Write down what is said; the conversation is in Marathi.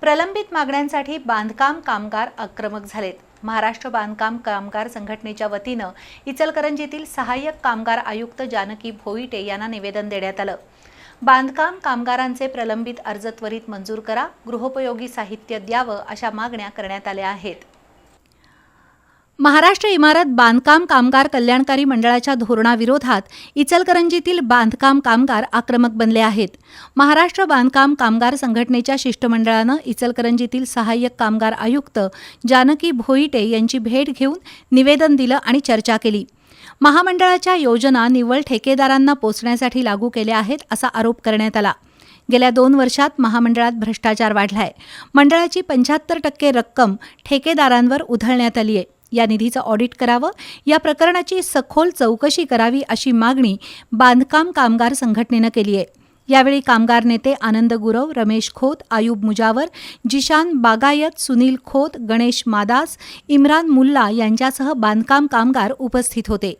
प्रलंबित मागण्यांसाठी बांधकाम कामगार आक्रमक झालेत. महाराष्ट्र बांधकाम कामगार संघटनेच्या वतीनं इचलकरंजीतील सहाय्यक कामगार आयुक्त जानकी भोईटे यांना निवेदन देण्यात आलं. बांधकाम कामगारांचे प्रलंबित अर्ज त्वरित मंजूर करा गृहोपयोगी साहित्य द्यावं अशा मागण्या करण्यात आल्या आहेत. महाराष्ट्र इमारत बांधकाम कामगार कल्याणकारी मंडळाच्या धोरणाविरोधात इचलकरंजीतील बांधकाम कामगार आक्रमक बनले आहेत. महाराष्ट्र बांधकाम कामगार संघटनेच्या शिष्टमंडळानं इचलकरंजीतील सहाय्यक कामगार आयुक्त जानकी भोईटे यांची भेट घेऊन निवेदन दिलं आणि चर्चा केली. महामंडळाच्या योजना निव्वळ ठेकेदारांना पोचण्यासाठी लागू केल्या आहेत असा आरोप करण्यात आला. गेल्या दोन वर्षात महामंडळात भ्रष्टाचार वाढलाय. मंडळाची पंच्याहत्तर टक्के रक्कम ठेकेदारांवर उधळण्यात आली आहे या निधीचं ऑडिट करावं. या प्रकरणाची सखोल चौकशी करावी अशी मागणी बांधकाम कामगार संघटनेनं केली आहे. यावेळी कामगार नेते आनंद गुरव रमेश खोत आयुब मुजावर जिशान बागायत सुनील खोत गणेश मादास इम्रान मुल्ला यांच्यासह बांधकाम कामगार उपस्थित होते.